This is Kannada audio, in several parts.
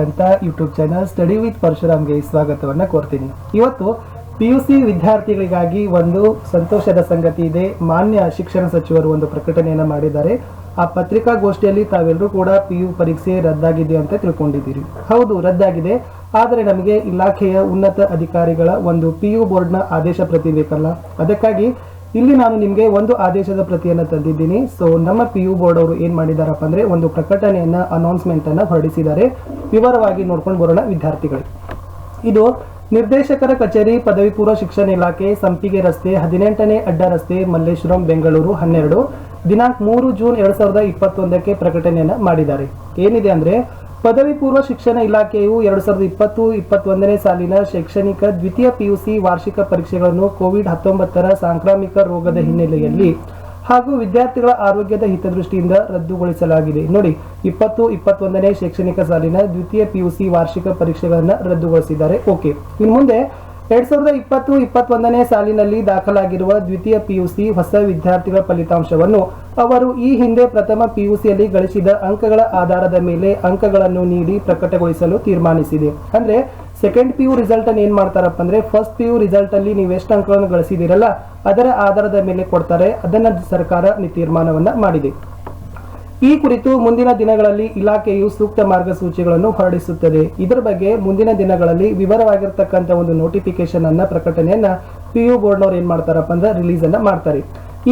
ಇರ್ತಕ್ಕಂಥ ಯೂಟ್ಯೂಬ್ ಚಾನಲ್ ಸ್ಟಡಿ ವಿತ್ ಪರಶುರಾಮ್ಗೆ ಸ್ವಾಗತವನ್ನು ಕೋರ್ತೀನಿ. ಇವತ್ತು ಪಿ ಯು ಸಿ ವಿದ್ಯಾರ್ಥಿಗಳಿಗಾಗಿ ಒಂದು ಸಂತೋಷದ ಸಂಗತಿ ಇದೆ. ಮಾನ್ಯ ಶಿಕ್ಷಣ ಸಚಿವರು ಒಂದು ಪ್ರಕಟಣೆಯನ್ನು ಮಾಡಿದ್ದಾರೆ. ಆ ಪತ್ರಿಕಾಗೋಷ್ಠಿಯಲ್ಲಿ ತಾವೆಲ್ಲರೂ ಕೂಡ ಪಿ ಯು ಪರೀಕ್ಷೆ ರದ್ದಾಗಿದೆ ಅಂತ ತಿಳ್ಕೊಂಡಿದ್ದೀರಿ. ಹೌದು, ರದ್ದಾಗಿದೆ. ಆದರೆ ನಮಗೆ ಇಲಾಖೆಯ ಉನ್ನತ ಅಧಿಕಾರಿಗಳ ಒಂದು ಪಿ ಯು ಬೋರ್ಡ್ನ ಆದೇಶ ಪ್ರತಿ ಬೇಕಲ್ಲ ಅದಕ್ಕಾಗಿ ಇಲ್ಲಿ ನಾನು ನಿಮಗೆ ಒಂದು ಆದೇಶದ ಪ್ರತಿಯನ್ನು ತಂದಿದ್ದೀನಿ. ಸೊ ನಮ್ಮ ಪಿ ಯು ಬೋರ್ಡ್ ಅವರು ಏನು ಮಾಡಿದಾರಪ್ಪ ಅಂದ್ರೆ ಒಂದು ಪ್ರಕಟಣೆಯನ್ನ ಅನೌನ್ಸ್ಮೆಂಟನ್ನು ಅನ್ನ ಹೊರಡಿಸಿದ್ದಾರೆ. ವಿವರವಾಗಿ ನೋಡ್ಕೊಂಡು ಬರೋಣ ವಿದ್ಯಾರ್ಥಿಗಳು. ಇದು ನಿರ್ದೇಶಕರ ಕಚೇರಿ, ಪದವಿ ಪೂರ್ವ ಶಿಕ್ಷಣ ಇಲಾಖೆ, ಸಂಪಿಗೆ ರಸ್ತೆ, ಹದಿನೆಂಟನೇ ಅಡ್ಡ ರಸ್ತೆ, ಮಲ್ಲೇಶ್ವರಂ, ಬೆಂಗಳೂರು, ಹನ್ನೆರಡು. ದಿನಾಂಕ ಮೂರು ಜೂನ್ ಎರಡ್ ಸಾವಿರದ ಇಪ್ಪತ್ತೊಂದಕ್ಕೆ ಪ್ರಕಟಣೆಯನ್ನ ಮಾಡಿದ್ದಾರೆ. ಏನಿದೆ ಅಂದ್ರೆ ಪದವಿ ಪೂರ್ವ ಶಿಕ್ಷಣ ಇಲಾಖೆಯು ಎರಡ್ ಸಾವಿರದ ಇಪ್ಪತ್ತು, ಇಪ್ಪತ್ತೊಂದನೇ ಸಾಲಿನ ಶೈಕ್ಷಣಿಕ ದ್ವಿತೀಯ ಪಿಯುಸಿ ವಾರ್ಷಿಕ ಪರೀಕ್ಷೆಗಳನ್ನು ಕೋವಿಡ್ ಹತ್ತೊಂಬತ್ತರ ಸಾಂಕ್ರಾಮಿಕ ರೋಗದ ಹಿನ್ನೆಲೆಯಲ್ಲಿ ಹಾಗೂ ವಿದ್ಯಾರ್ಥಿಗಳ ಆರೋಗ್ಯದ ಹಿತದೃಷ್ಟಿಯಿಂದ ರದ್ದುಗೊಳಿಸಲಾಗಿದೆ. ನೋಡಿ, ಇಪ್ಪತ್ತು, ಇಪ್ಪತ್ತೊಂದನೇ ಶೈಕ್ಷಣಿಕ ಸಾಲಿನ ದ್ವಿತೀಯ ಪಿಯುಸಿ ವಾರ್ಷಿಕ ಪರೀಕ್ಷೆಗಳನ್ನು ರದ್ದುಗೊಳಿಸಿದ್ದಾರೆ. ಓಕೆ. ಇನ್ನು ಮುಂದೆ ಎರಡ್ ಸಾವಿರದ ಇಪ್ಪತ್ತು ಇಪ್ಪತ್ತೊಂದನೇ ಸಾಲಿನಲ್ಲಿ ದಾಖಲಾಗಿರುವ ದ್ವಿತೀಯ ಪಿಯುಸಿ ಹೊಸ ವಿದ್ಯಾರ್ಥಿಗಳ ಫಲಿತಾಂಶವನ್ನು ಅವರು ಈ ಹಿಂದೆ ಪ್ರಥಮ ಪಿಯುಸಿಯಲ್ಲಿ ಗಳಿಸಿದ ಅಂಕಗಳ ಆಧಾರದ ಮೇಲೆ ಅಂಕಗಳನ್ನು ನೀಡಿ ಪ್ರಕಟಗೊಳಿಸಲು ತೀರ್ಮಾನಿಸಿದೆ. ಅಂದ್ರೆ ಸೆಕೆಂಡ್ ಪಿ ಯು ರಿಸಲ್ಟ್ ಅನ್ನು ಏನ್ ಮಾಡ್ತಾರಪ್ಪ ಅಂದ್ರೆ ಫಸ್ಟ್ ಪಿ ಯು ರಿಸಲ್ಟ್ ಅಲ್ಲಿ ನೀವು ಎಷ್ಟು ಅಂಕಗಳನ್ನು ಗಳಿಸಿದಿರಲ್ಲ ಅದರ ಆಧಾರದ ಮೇಲೆ ಕೊಡ್ತಾರೆ. ಅದನ್ನ ಸರ್ಕಾರ ತೀರ್ಮಾನವನ್ನ ಮಾಡಿದೆ. ಈ ಕುರಿತು ಮುಂದಿನ ದಿನಗಳಲ್ಲಿ ಇಲಾಖೆಯು ಸೂಕ್ತ ಮಾರ್ಗಸೂಚಿಗಳನ್ನು ಹೊರಡಿಸುತ್ತದೆ. ಇದರ ಬಗ್ಗೆ ಮುಂದಿನ ದಿನಗಳಲ್ಲಿ ವಿವರವಾಗಿರ್ತಕ್ಕಂಥ ಒಂದು ನೋಟಿಫಿಕೇಶನ್ ಅನ್ನ ಪ್ರಕಟಣೆಯನ್ನ ಪಿ ಯು ಬೋರ್ಡ್ನವ್ರು ಏನ್ ಮಾಡ್ತಾರಪ್ಪ ಅಂದ್ರೆ ರಿಲೀಸ್ ಅನ್ನ ಮಾಡ್ತಾರೆ.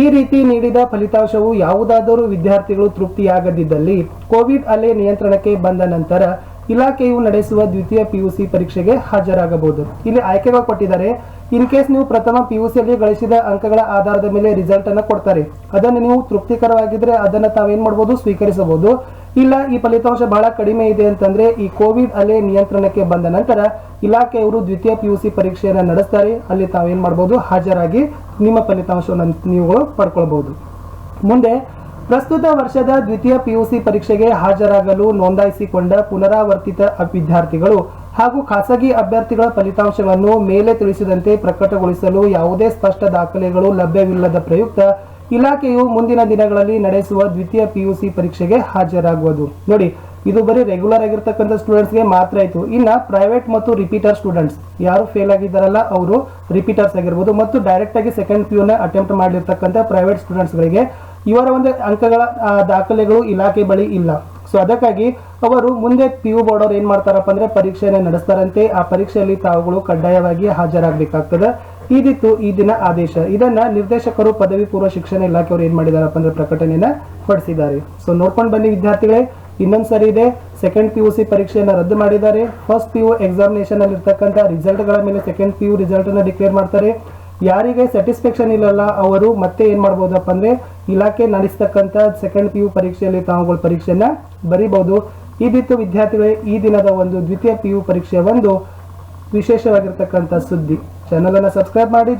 ಈ ರೀತಿ ನೀಡಿದ ಫಲಿತಾಂಶವು ಯಾವುದಾದರೂ ವಿದ್ಯಾರ್ಥಿಗಳು ತೃಪ್ತಿಯಾಗದಿದ್ದಲ್ಲಿ ಕೋವಿಡ್ ಅಲೆ ನಿಯಂತ್ರಣಕ್ಕೆ ಬಂದ ನಂತರ ಇಲಾಖೆಯು ನಡೆಸುವ ದ್ವಿತೀಯ ಪಿಯುಸಿ ಪರೀಕ್ಷೆಗೆ ಹಾಜರಾಗಬಹುದು. ಇಲ್ಲಿ ಆಯ್ಕೆಗಳು ಕೊಟ್ಟಿದ್ದಾರೆ. ಇನ್ ಕೇಸ್ ನೀವು ಪ್ರಥಮ ಪಿಯುಸಿಯಲ್ಲಿ ಗಳಿಸಿದ ಅಂಕಗಳ ಆಧಾರದ ಮೇಲೆ ರಿಸಲ್ಟ್ ಅನ್ನ ಕೊಡ್ತಾರೆ. ಅದನ್ನು ನೀವು ತೃಪ್ತಿಕರವಾಗಿದ್ರೆ ಅದನ್ನ ತಾವೇನ್ ಮಾಡಬಹುದು ಸ್ವೀಕರಿಸಬಹುದು. ಇಲ್ಲ, ಈ ಫಲಿತಾಂಶ ಬಹಳ ಕಡಿಮೆ ಇದೆ ಅಂತಂದ್ರೆ ಈ ಕೋವಿಡ್ ಅಲೆ ನಿಯಂತ್ರಣಕ್ಕೆ ಬಂದ ನಂತರ ಇಲಾಖೆಯವರು ದ್ವಿತೀಯ ಪಿಯುಸಿ ಪರೀಕ್ಷೆಯನ್ನ ನಡೆಸ್ತಾರೆ. ಅಲ್ಲಿ ತಾವೇನ್ ಮಾಡಬಹುದು ಹಾಜರಾಗಿ ನಿಮ್ಮ ಫಲಿತಾಂಶವನ್ನು ನೀವುಗಳು ಪಡ್ಕೊಳ್ಬಹುದು ಮುಂದೆ ಪ್ರಸ್ತುತ ವರ್ಷದ ದ್ವಿತೀಯ ಪಿಯುಸಿ ಪರೀಕ್ಷೆಗೆ ಹಾಜರಾಗಲು ನೋಂದಾಯಿಸಿಕೊಂಡ ಪುನರಾವರ್ತಿತ ವಿದ್ಯಾರ್ಥಿಗಳು ಹಾಗೂ ಖಾಸಗಿ ಅಭ್ಯರ್ಥಿಗಳ ಫಲಿತಾಂಶವನ್ನು ಮೇಲೆ ತಿಳಿಸಿದಂತೆ ಪ್ರಕಟಗೊಳಿಸಲು ಯಾವುದೇ ಸ್ಪಷ್ಟ ದಾಖಲೆಗಳು ಲಭ್ಯವಿಲ್ಲದ ಪ್ರಯುಕ್ತ ಇಲಾಖೆಯು ಮುಂದಿನ ದಿನಗಳಲ್ಲಿ ನಡೆಸುವ ದ್ವಿತೀಯ ಪಿಯುಸಿ ಪರೀಕ್ಷೆಗೆ ಹಾಜರಾಗುವುದು. ನೋಡಿ, ಇದು ಬರೀ ರೆಗ್ಯುಲರ್ ಆಗಿರ್ತಕ್ಕಂಥ ಸ್ಟೂಡೆಂಟ್ಸ್ಗೆ ಮಾತ್ರ ಆಯಿತು. ಇನ್ನು ಪ್ರೈವೇಟ್ ಮತ್ತು ರಿಪೀಟರ್ ಸ್ಟೂಡೆಂಟ್ಸ್ ಯಾರು ಫೇಲ್ ಆಗಿದ್ದಾರಲ್ಲ, ಅವರು ರಿಪೀಟರ್ಸ್ ಆಗಿರ್ಬೋದು ಮತ್ತು ಡೈರೆಕ್ಟ್ ಆಗಿ ಸೆಕೆಂಡ್ ಪಿ ನ ಅಟೆಂಪ್ಟ್ ಮಾಡಿರ್ತಕ್ಕಂಥ ಪ್ರೈವೇಟ್ ಸ್ಟೂಡೆಂಟ್ಸ್ಗಳಿಗೆ ಇವರ ಒಂದು ಅಂಕಗಳ ದಾಖಲೆಗಳು ಇಲಾಖೆ ಬಳಿ ಇಲ್ಲ. ಸೊ ಅದಕ್ಕಾಗಿ ಅವರು ಮುಂದೆ ಪಿ ಯು ಬೋರ್ಡ್ ಅವ್ರು ಏನ್ ಮಾಡ್ತಾರಪ್ಪ ಅಂದ್ರೆ ಪರೀಕ್ಷೆಯನ್ನು ನಡೆಸ್ತಾರಂತೆ. ಆ ಪರೀಕ್ಷೆಯಲ್ಲಿ ತಾವುಗಳು ಕಡ್ಡಾಯವಾಗಿ ಹಾಜರಾಗಬೇಕಾಗ್ತದೆ. ಇದಿತ್ತು ಈ ದಿನ ಆದೇಶ. ಇದನ್ನ ನಿರ್ದೇಶಕರು, ಪದವಿ ಪೂರ್ವ ಶಿಕ್ಷಣ ಇಲಾಖೆಯವರು ಏನ್ ಮಾಡಿದಾರಪ್ಪ ಅಂದ್ರೆ ಪ್ರಕಟಣೆಯನ್ನ ಹೊರಡಿಸಿದ್ದಾರೆ ಸೊ ನೋಡ್ಕೊಂಡು ಬನ್ನಿ ವಿದ್ಯಾರ್ಥಿಗಳೇ. ಇನ್ನೊಂದು ಸರಿ ಇದೆ. ಸೆಕೆಂಡ್ ಪಿ ಯು ಸಿ ಪರೀಕ್ಷೆಯನ್ನು ರದ್ದು ಮಾಡಿದ್ದಾರೆ. ಫಸ್ಟ್ ಪಿ ಯು ಎಕ್ಸಾಮಿನೇಷನ್ ಅಲ್ಲಿ ಇರ್ತಕ್ಕಂಥ ರಿಸಲ್ಟ್ಗಳ ಮೇಲೆ ಸೆಕೆಂಡ್ ಪಿ ಯು ರಿಸಲ್ಟ್ ಅನ್ನ ಡಿಕ್ಲೇರ್ ಮಾಡ್ತಾರೆ. ಯಾರಿಗೆ ಸ್ಯಾಟಿಸ್ಫ್ಯಾಕ್ಷನ್ ಇಲ್ಲಲ್ಲ, ಅವರು ಮತ್ತೆ ಏನ್ ಮಾಡ್ಬೋದಪ್ಪ ಅಂದ್ರೆ ಇಲಾಖೆ ನಡೆಸ್ತಕ್ಕಂಥ ಸೆಕೆಂಡ್ ಪಿ ಯು ಪರೀಕ್ಷೆಯಲ್ಲಿ ತಾವುಗಳ ಪರೀಕ್ಷೆಯನ್ನ ಬರೀಬಹುದು. ಇದಿತ್ತು ವಿದ್ಯಾರ್ಥಿಗಳೇ ಈ ದಿನದ ಒಂದು ದ್ವಿತೀಯ ಪಿ ಯು ಪರೀಕ್ಷೆ ಒಂದು ವಿಶೇಷವಾಗಿರ್ತಕ್ಕಂಥ ಸುದ್ದಿ. ಚಾನಲ್ ಅನ್ನ ಸಬ್ಸ್ಕ್ರೈಬ್ ಮಾಡಿ